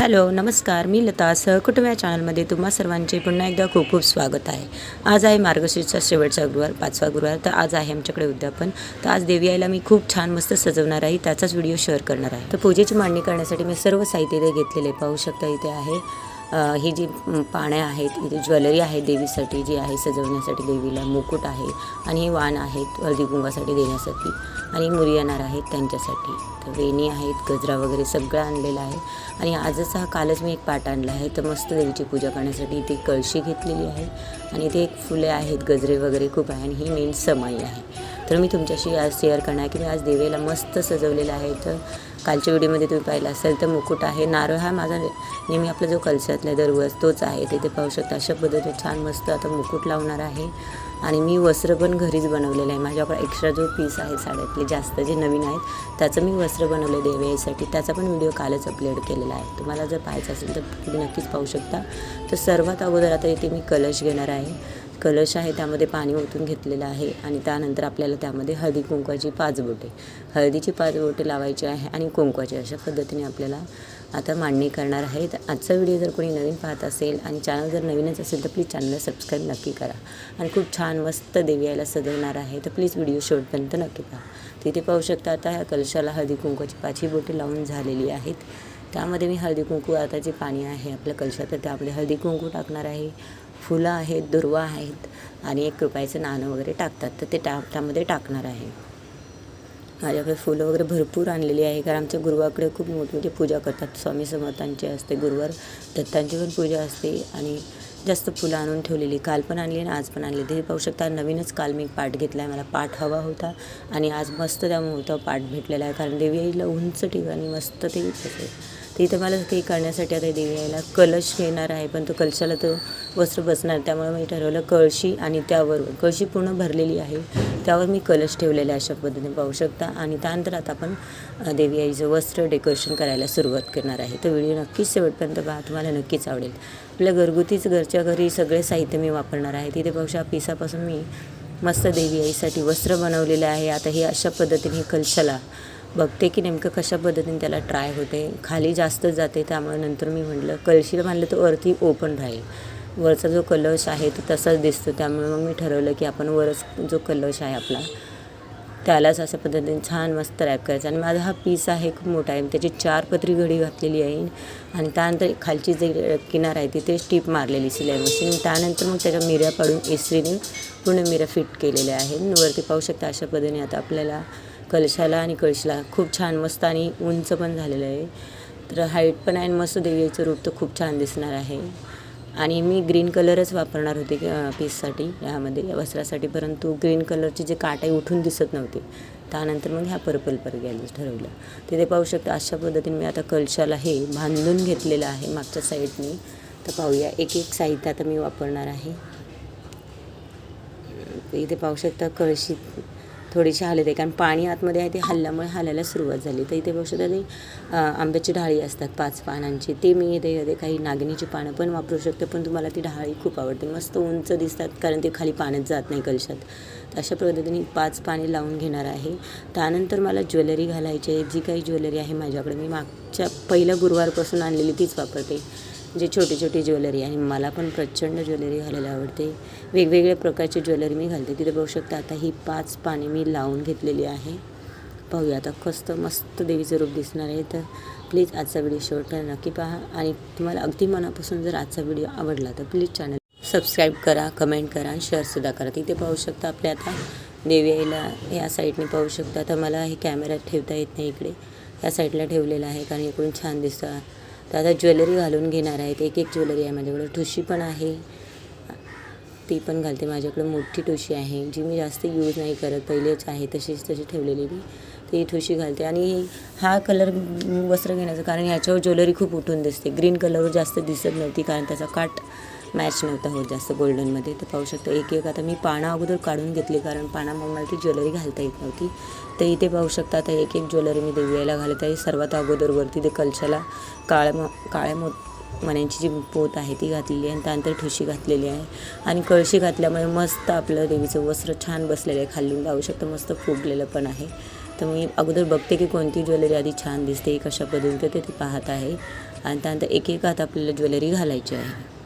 Hello नमस्कार. मी लता सहकुटुंब या चॅनलमध्ये तुम्हा सर्वांचे पुन्हा एकदा खूप खूप स्वागत आहे. आज आहे मार्गशीर्षचा शेवटचा गुरुवार पाचवा गुरुवार. तर आज आहे आमच्याकडे उद्यापन. तर आज देवी आईला मी खूप छान मस्त सजवणार आहे. त्याचाच व्हिडिओ शेअर करणार आहे. तर पूजेची मांडणी करण्यासाठी मी सर्व साहित्य इथे घेतलेले पाहू शकता इथे आहे. ही जी पाण्या आहेत जी ज्वेलरी आहे देवीसाठी जी आहे सजवण्यासाठी देवीला मुकुट आहे आणि हे वाण आहेत हळदी कुंकासाठी देण्यासाठी आणि मुली येणार आहेत त्यांच्यासाठी. तर वेणी आहेत गजरा वगैरे सगळं आणलेलं आहे आणि आजच हा कालच मी एक पाट आणला आहे. तर मस्त देवीची पूजा करण्यासाठी इथे कळशी घेतलेली आहे आणि इथे एक फुले आहेत गजरे वगैरे खूप आहे आणि ही मेन समाई आहे. तर मी तुमच्याशी आज शेअर करणार की मी आज देवीला मस्त सजवलेलं आहे. तर कालच्या व्हिडिओमध्ये तुम्ही पाहिलं असेल तर मुकुट आहे. नारळ हा माझा नेहमी आपला जो कलशातला दरवस तोच आहे. तिथे पाहू शकता अशा पद्धतीने छान मस्त आता मुकुट लावणार आहे. आणि मी वस्त्र पण घरीच बनवलेलं आहे. माझ्याकडे एक्स्ट्रा जो पीस आहे साड्यातले जास्त जे नवीन आहेत त्याचं मी वस्त्र बनवलं देवयासाठी त्याचा पण व्हिडिओ कालच अपलोड केलेला आहे. तुम्हाला जर पाहायचं असेल तर तुम्ही नक्कीच पाहू शकता. तर सर्वात अगोदर आता इथे मी कलश घेणार आहे. कलश आहे त्यामध्ये पाणी ओतून घेतलेलं आहे आणि त्यानंतर आपल्याला त्यामध्ये हळदी कुंकवाची पाच बोटे हळदीची पाच बोटे लावायची आहे आणि कुंकवाची अशा पद्धतीने आपल्याला आता मांडणी करणार आहे तर आजचा व्हिडिओ जर कोणी नवीन पाहत असेल आणि चॅनल जर नवीनच असेल तर प्लीज चॅनलला सबस्क्राईब नक्की करा. आणि खूप छान मस्त देवी यायला सजवणार आहे तर प्लीज व्हिडिओ शेवटपर्यंत नक्की पहा. तिथे पाहू शकता आता ह्या कलशाला हळदी कुंकवाची पाचही बोटे लावून झालेली आहेत. त्यामध्ये मी हळदी कुंकू आता जे पाणी आहे आपल्या कलशात तर त्यामध्ये हळदी कुंकू टाकणार आहे. फुलं आहेत दुर्वा आहेत आणि एक रुपयाचं नाणं वगैरे टाकतात. तर ते टा त्यामध्ये टाकणार आहे. माझ्याकडे फुलं वगैरे भरपूर आणलेली आहे. कारण आमच्या गुरुवाकडे खूप मोठमोठी पूजा करतात. स्वामी समर्थांची असते गुरुवार दत्तांची पण पूजा असते आणि जास्त फुलं आणून ठेवलेली. काल पण आणली आणि आज पण आणली. ते पाहू शकता नवीनच काल मी पाठ घेतला आहे मला पाठ हवा होता आणि आज मस्त त्या मुहूर्तावर पाठ भेटलेला आहे. कारण देवीला उंच ठिकाणी मस्त ते तिथं मला काही करण्यासाठी आता देवी आईला कलश घेणार आहे पण तो कलशाला तो वस्त्र बसणार त्यामुळे मी ठरवलं कळशी आणि त्यावर कळशी पूर्ण भरलेली आहे. त्यावर मी कलश ठेवलेला अशा पद्धतीने पाहू शकता. आणि त्यानंतर आता आपण देवी आईचं वस्त्र डेकोरेशन करायला सुरुवात करणार आहे. तर व्हिडिओ नक्कीच शेवटपर्यंत पहा तुम्हाला नक्कीच आवडेल. आपल्या घरगुतीच घरच्या घरी सगळे साहित्य मी वापरणार आहे. तिथे पाहू शकता पिसापासून मी मस्त देवी आईसाठी वस्त्र बनवलेलं आहे. आता हे अशा पद्धतीने कलशाला बघते की नेमकं कशा पद्धतीने त्याला ट्राय होते. खाली जास्त जाते त्यामुळे नंतर मी म्हटलं कलशीला बांधलं तर वरती ओपन राहील. वरचा जो कलश आहे तो तसाच दिसतो. त्यामुळे मग मी ठरवलं की आपण वरच जो कलश आहे आपला त्यालाच अशा पद्धतीने छान मस्त रॅप करायचा. आणि माझा हा पीस आहे खूप मोठा आहे. त्याची चार पत्री घडी घातलेली आहे. आणि त्यानंतर खालची जे किनार आहे तिथे स्टीप मारलेली सिलाई मशीन. त्यानंतर मग त्याच्या मिऱ्या पाडून इस्त्रीने पूर्ण मिऱ्या फिट केलेल्या आहेत. वरती पाहू शकता अशा पद्धतीने आता आपल्याला कलशाला आणि कळशीला खूप छान मस्त आणि उंच पण झालेलं आहे. तर हाईट पण आहे आणि मस्त देवीचं रूप तर खूप छान दिसणार आहे. आणि मी ग्रीन कलरच वापरणार होते पीससाठी यामध्ये या वस्त्रासाठी. परंतु ग्रीन कलरचे जे काटे उठून दिसत नव्हते. त्यानंतर मग ह्या पर्पल पर घ्यायला ठरवलं. तिथे पाहू शकता अशा पद्धतीने मी आता कलशाला हे बांधून घेतलेलं आहे मागच्या साईडने तर पाहूया एक एक साहित्य आता मी वापरणार आहे. इथे पाहू शकता कळशी थोडीशी हलत आहे. कारण पाणी आतमध्ये आहे ते हल्ल्यामुळे हालायला सुरुवात झाली. तर इथे बघू शकता ते आंब्याची ढाळी असतात पाच पानांची. ते मी इथे इथे काही नागणीची पानं पण वापरू शकते पण तुम्हाला ती ढाळी खूप आवडते. मस्त उंच दिसतात कारण ते खाली पाण्यात जात नाही कलशात. तर अशा पद्धतीने पाच पाणी लावून घेणार आहे. त्यानंतर मला ज्वेलरी घालायची आहे. जी काही ज्वेलरी आहे माझ्याकडे मी मागच्या पहिल्या गुरुवारपासून आणलेली तीच वापरते. जे छोटी छोटी ज्वेलरी आणि मला पण प्रचंड ज्वेलरी घालायला आवडते. वेगवेगळ्या प्रकारची ज्वेलरी मी घालते. तिथे बघू शकता आता ही पाच पाने मी लावून घेतलेली आहे. पाहूया आता कस्त मस्त देवीचं रूप दिसणार आहे. तर प्लीज आजचा व्हिडिओ शेवट नक्की पहा. आणि तुम्हाला अगदी मनापासून जर आजचा व्हिडिओ आवडला तर प्लीज चॅनल सबस्क्राईब करा कमेंट करा आणि शेअरसुद्धा करा. तिथे पाहू शकता आपल्या आता देवी आईला या साईडने पाहू शकता. तर मला हे कॅमेऱ्यात ठेवता येत नाही इकडे. या साईडला ठेवलेलं आहे कारण इकडून छान दिसतं. तर आता ज्वेलरी घालून घेणार आहेत. एक एक ज्वेलरी आहे माझ्याकडे. ठुशी पण आहे. ती पण घालते. माझ्याकडे मोठी ठुशी आहे. जी मी जास्त यूज नाही करत. पहिलेच आहे. तशीच तशी ठेवलेली मी. ती ठुशी घालते. आणि हा कलर वस्त्र घेण्याचं कारण ह्याच्यावर ज्वेलरी खूप उठून दिसते. ग्रीन कलरवर जास्त दिसत नव्हती कारण त्याचा काट मॅच नव्हता होत जास्त गोल्डनमध्ये. तर पाहू शकता एक एक आता मी पानं अगोदर काढून घेतली कारण पानामुळे मला ती ज्वेलरी घालता येत नव्हती. तर इथे पाहू शकता आता एक एक ज्वेलरी मी देवीला घालत आहे. सर्वात अगोदर वरती ते कलशाला काळ्या म काळ्या मो मण्यांची जी पोत आहे ती घातलेली आहे आणि त्यानंतर ठुशी घातलेली आहे. आणि कळशी घातल्यामुळे मस्त आपलं देवीचं वस्त्र छान बसलेलं आहे खाली पाहू शकतं मस्त फुगलेलं पण आहे. तर मी अगोदर बघते की कोणती ज्वेलरी आधी छान दिसते कशा पद्धतीने ते ती पाहत आहे. आणि त्यानंतर एक एक हात आपल्याला ज्वेलरी घालायची आहे.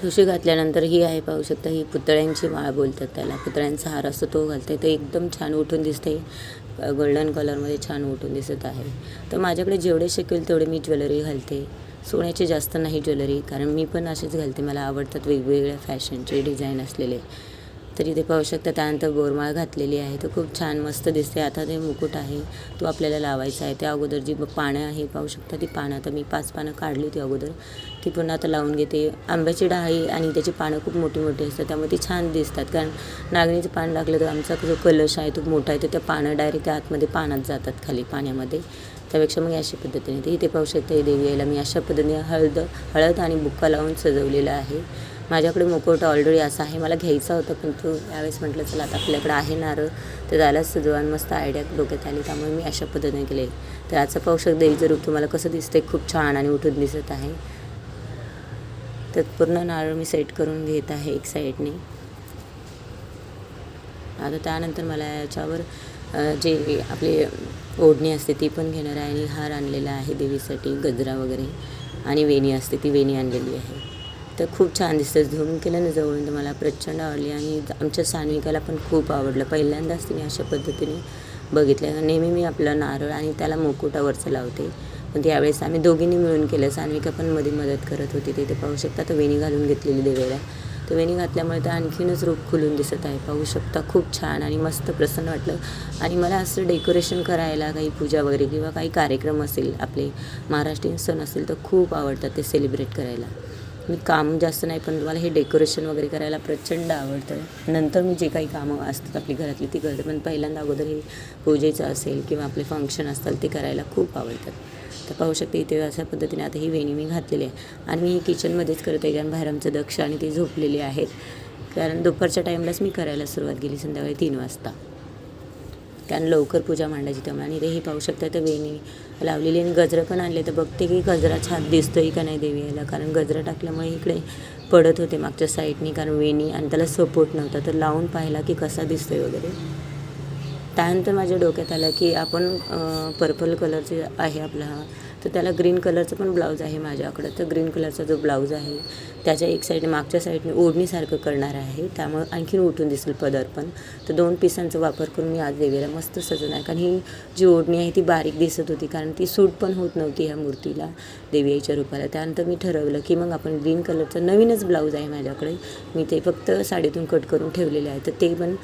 ठुशी घातल्यानंतर ही आहे पाहू शकता ही पुतळ्यांची माळ बोलतात त्याला. पुतळ्यांचा हार असतो तो घालते तर एकदम छान उठून दिसते गोल्डन कलरमध्ये छान उठून दिसत आहे. तर माझ्याकडे जेवढे शकेल तेवढे मी ज्वेलरी घालते. सोन्याची जास्त नाही ज्वेलरी कारण मी पण असेच घालते. मला आवडतात वेगवेगळ्या फॅशनचे डिझाईन असलेले. तर इथे पाहू शकता त्यानंतर बोरमाळ घातलेली आहे. तर खूप छान मस्त दिसते आता ते मुकुट आहे तो आपल्याला लावायचा आहे. त्या अगोदर जी पानं आहे पाहू शकता ती पानं. आता मी पाच पानं काढली होती अगोदर. ती पुन्हा आता लावून घेते. आंब्याची डाळी आणि त्याची पानं खूप मोठी मोठी असतात. त्यामुळे ती छान दिसतात. कारण नागणीचं पान लागलं तर आमचा जो कलश आहे तो मोठा आहे तर त्या पानं डायरेक्ट त्या आतमध्ये पानात जातात खाली पाण्यामध्ये. त्यापेक्षा मग अशा पद्धतीने. ते इथे पाहू शकता ही देवी यायला मी अशा पद्धतीने हळद हळद आणि बुक्का लावून सजवलेलं आहे. माझ्याकडे मुखवटा ऑलरेडी असा आहे. मला घ्यायचा होता पण तू यावेळेस म्हटलं चला आता आपल्याकडे आहे नारळ. तर त्यालाच सुजवान मस्त आयडिया डोक्यात आली त्यामुळे मी अशा पद्धतीने केले. तर आजचं पाहू देवीचं रूप तुम्हाला कसं दिसतंय खूप छान आणि उठून दिसत आहे. तर पूर्ण नारळ मी सेट करून घेत आहे एक साईडने आता त्यानंतर मला याच्यावर जे आपली ओढणी असते ती पण घेणार आहे. आणि हार आणलेला आहे देवीसाठी गजरा वगैरे. आणि वेणी असते ती वेणी आणलेली आहे. तर खूप छान दिसतं झूम केलं ना जवळून तर मला प्रचंड आवडली आणि आमच्या सान्विकाला पण खूप आवडलं. पहिल्यांदाच तिने अशा पद्धतीने बघितलं नेहमी मी आपलं नारळ आणि त्याला मुकुटावरचं लावते. पण त्यावेळेस आम्ही दोघींनी मिळून केलं. सान्विका पण मध्ये मदत करत होती. तिथे पाहू शकता तर वेणी घालून घेतलेली देवेला तर वेणी घातल्यामुळे तर आणखीनच रूप खुलून दिसत आहे. पाहू शकता खूप छान आणि मस्त प्रसन्न वाटलं. आणि मला असं डेकोरेशन करायला काही पूजा वगैरे किंवा काही कार्यक्रम असेल आपले महाराष्ट्रीयन सण असेल तर खूप आवडतात ते सेलिब्रेट करायला. मी काम जास्त नाही पण मला हे डेकोरेशन वगैरे करायला प्रचंड आवडतं. नंतर मी जे काही कामं असतात आपली घरातली ती करते पण पहिल्यांदा अगोदर हे पूजेचं असेल किंवा आपले फंक्शन असतात ते करायला खूप आवडतात. तर पाहू शकते इथे अशा पद्धतीने आता ही वेणी मी घातलेली आहे. आणि मी हे किचनमध्येच करते कारण बाहेर आमचं दक्ष आणि ते झोपलेले आहेत. कारण दुपारच्या टाईमलाच मी करायला सुरुवात केली संध्याकाळी तीन वाजता. कारण लवकर पूजा मांडायची त्यामुळे. आणि तेही पाहू शकता तर वेणी लावलेली आणि गजरं पण आणले. तर बघते की गजरा छान दिसतोय का नाही देवी याला? कारण गजरा टाकल्यामुळे इकडे पडत होते मागच्या साईडनी. कारण वेणी आणि त्याला सपोर्ट नव्हता. तर लावून पाहिला की कसा दिसतोय वगैरे. त्यानंतर माझ्या डोक्यात आलं की आपण पर्पल कलरचे आहे आपला हा तर त्याला ग्रीन कलरचं पण ब्लाऊज आहे माझ्याकडं. तर ग्रीन कलरचा जो ब्लाऊज आहे त्याच्या एक साईडने मागच्या साईडने ओढणीसारखं करणार आहे. त्यामुळे आणखीन उठून दिसेल पदर पण. तर दोन पिसांचा वापर करून मी आज देवीला मस्त सजवणार. कारण ही जी ओढणी आहे ती बारीक दिसत होती. कारण ती सूट पण होत नव्हती ह्या मूर्तीला देवीच्या रूपाला. त्यानंतर मी ठरवलं की मग आपण ग्रीन कलरचं नवीनच ब्लाऊज आहे माझ्याकडे. मी ते फक्त साडीतून कट करून ठेवलेले आहे. तर ते पण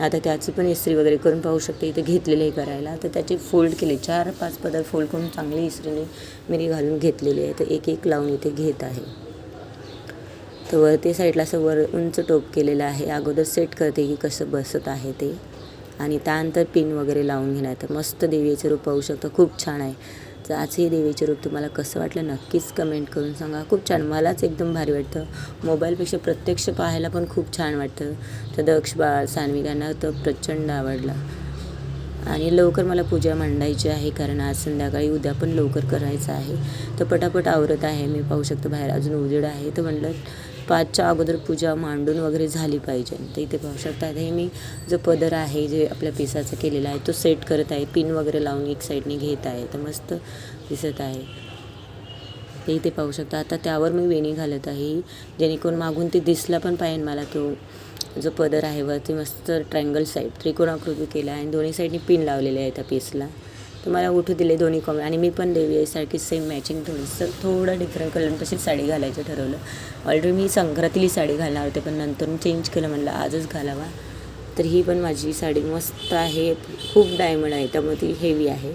आता त्याची पण इस्त्री वगैरे करून पाहू शकते. इथे घेतलेलं आहे करायला. तर त्याची फोल्ड केले. चार पाच पदर फोल्ड करून चांगली इस्त्रीने मिरी घालून घेतलेली आहे. तर एक एक लावून इथे घेत आहे. तर वरती साईडला असं वर उंच टोप केलेलं आहे. अगोदर सेट करते की कसं बसत आहे ते. आणि त्यानंतर पिन वगैरे लावून घेणार. तर मस्त देवीचं रूप पाहू शकतं. खूप छान आहे. तर आजही देवीचे रूप तुम्हाला कसं वाटलं नक्कीच कमेंट करून सांगा. खूप छान. मलाच एकदम भारी वाटतं. मोबाईलपेक्षा प्रत्यक्ष पाहायला पण खूप छान वाटतं. तर दक्ष बाळ सान्विकांना तर प्रचंड आवडला. आणि लवकर मला पूजा मांडायची आहे कारण आज संध्याकाळी उद्या पण लवकर करायचं आहे. तर पटापट आवरत आहे. मी पाहू शकतो बाहेर अजून उजेड आहे. तर म्हणलं पाचच्या अगोदर पूजा मांडून वगैरे झाली पाहिजे. तर इथे पाहू शकता हे मी जो पदर आहे जे आपल्या पिसाचा केलेला आहे तो सेट करत आहे. पिन वगैरे लावून एक साईडने घेत आहे. तर मस्त दिसत आहे. ते इथे पाहू शकता. आता त्यावर मी वेणी घालत आहे जेणेकरून मागून ते दिसला पण पाहिजे मला तो जो पदर आहे वरती. मस्त ट्रायंगल साईड त्रिकोणाकृती केला आहे. आणि दोन्ही साईडनी पिन लावलेले आहे त्या पीसला तर मला उठू दिले दोन्ही कॉमे आणि मी पण देवी आहे सारखी सेम मॅचिंग थोडंसं थोडं डिफरंट कलर तशीच साडी घालायचं ठरवलं. ऑलरेडी मी संक्रांतीली साडी घालणार होते पण नंतर चेंज केलं. म्हणलं आजच घालावा. तर ही पण माझी साडी मस्त आहे. खूप डायमंड आहे. त्यामुळे ती हेवी आहे.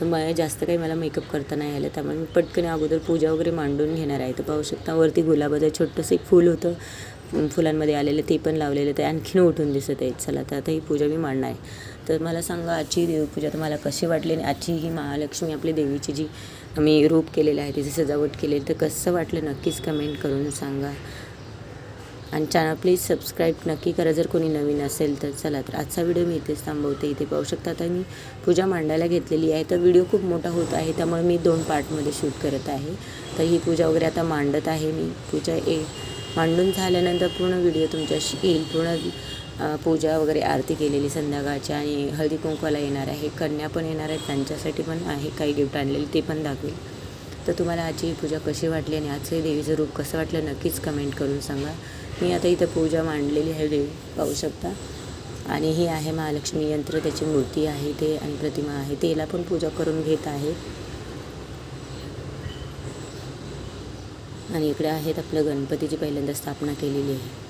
तर मला जास्त काही मला मेकअप करता नाही आलं. त्यामुळे मी पटकन अगोदर पूजा वगैरे मांडून घेणार आहे. तर पाहू शकता वरती गुलाबाचं छोटंसं एक फूल होतं. फुलांमध्ये आलेलं ते पण लावलेलं ते आणखीन उठून दिसत आहे. चला तर आता ही पूजा मी मांडणार आहे. तर मला सांगा आजची देवपूजा तुम्हाला कशी वाटली आणि आजची ही महालक्ष्मी आपली देवीची जी मी रूप केलेलं आहे तिची सजावट केलेली तर कसं वाटलं नक्कीच कमेंट करून सांगा. आणि चॅनल प्लीज सबस्क्राईब नक्की करा जर कोणी नवीन असेल तर चला तर आजचा व्हिडिओ मी इथेच थांबवते. इथे पाहू शकता आता मी पूजा मांडायला घेतलेली आहे. तर व्हिडिओ खूप मोठा होत आहे त्यामुळे मी दोन पार्टमध्ये शूट करत आहे. तर ही पूजा वगैरे आता मांडत आहे मी. पूजा ए मांडून झाल्यानंतर पूर्ण व्हिडिओ तुमच्याशी येईल. पूर्ण पूजा वगैरे आरती केलेली संध्याकाळची आणि हळदी कुंकवाला येणार आहे. कन्या पण येणार आहेत त्यांच्यासाठी पण आहे काही गिफ्ट आणलेली ते पण दाखवेल. तर तुम्हाला आजची पूजा कशी वाटली आणि आजचं देवीचं रूप कसं वाटलं नक्कीच कमेंट करून सांगा. मी आता इथं पूजा मांडलेली आहे देवी पाहू शकता. आणि ही आहे महालक्ष्मी यंत्र त्याची मूर्ती आहे ते आणि प्रतिमा आहे. तेला पण पूजा करून घेत आहे. आणि इकडे आहेत आपलं गणपतीची पहिल्यांदा स्थापना केलेली आहे.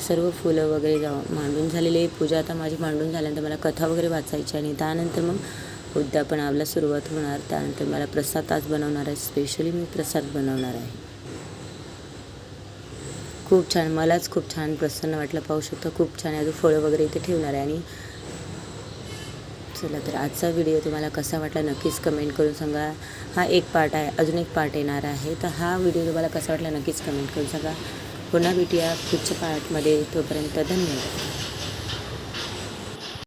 सर्व फुलं वगैरे जाऊन मांडून झालेली आहे. पूजा आता माझी मांडून झाल्यानंतर मला कथा वगैरे वाचायची आणि त्यानंतर मग उद्यापनाला सुरुवात होणार. त्यानंतर मला प्रसाद आज बनवणार आहे. स्पेशली मी प्रसाद बनवणार आहे. खूप छान. मलाच खूप छान प्रसन्न वाटलं. पाहू शकता खूप छान अजून फळं वगैरे इथे ठेवणार आहे आणि चला तर आजचा व्हिडिओ तुम्हाला कसा वाटला नक्कीच कमेंट करून सांगा. हा एक पार्ट आहे. अजून एक पार्ट येणार आहे. तर हा व्हिडिओ तुम्हाला कसा वाटला नक्कीच कमेंट करून सांगा. पुन्हा भेटूया पुढच्या पार्टमध्ये तोपर्यंत धन्यवाद.